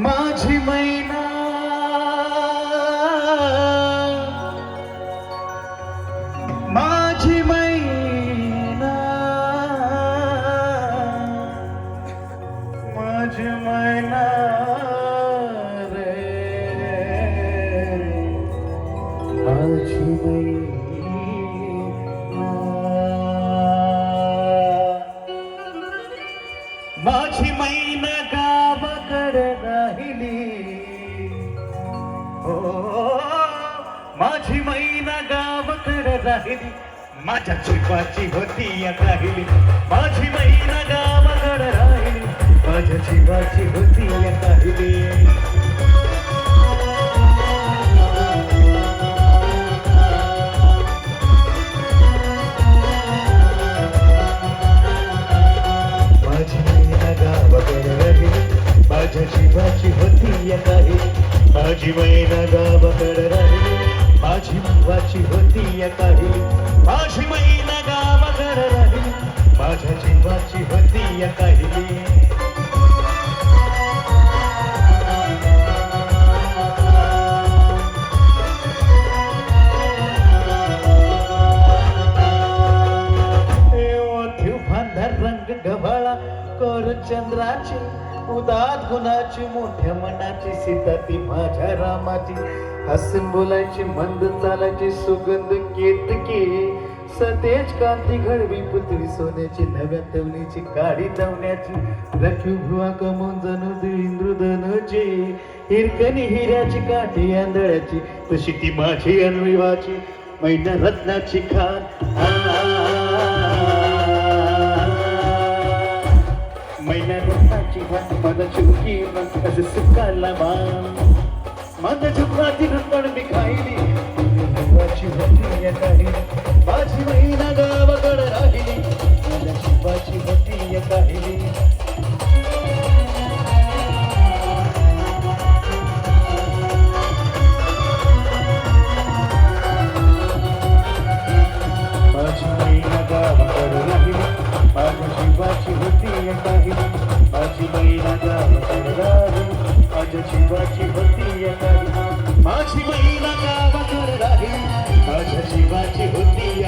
माझी मैना. माझी मैना. माझी मैना रे. माझी मैना. माझी मैना. माझी मैना गावाकडे राहिली. माझ्या जीवाची होती या राहिली. माझी मैना गावाकडे राहिली. माझ्या जीवाची होती या राहिली. माझी मैना गावाकडे राहिली. माझ्या जीवाची होती काही माझी मैना गावाकडे राहिली. होती या काही माझी माझ्या जीवाची होती या काही रंग चंद्राची उदात गुणाची मोठ्या मनाची सीता ती माझ्या रामाची. हसून बोलायची मंद चालायची सुगंध केतकी सतेज कांती घडवी पुतळी सोन्याची नव्या तवणीची काळी तवण्याची रखीव भुवा कमून जणू इंद्रधनची. हिरकणी हिऱ्याची काठी आंधळ्याची. तशी ती माझी अनुवाची मैना रत्नाची खान. लागला मान माझ्या जीवनाची रुपण मी खायली माझी महिना गावाकड राहिली माझ्या शिवाची होती काहिली माझी महिना गावाकड राहिली माझ्या शिवाची होती काहिली माझी महिना माझ्या शिवाची होती माझी महिला गावाकडे राही माझ्या शिवाची होती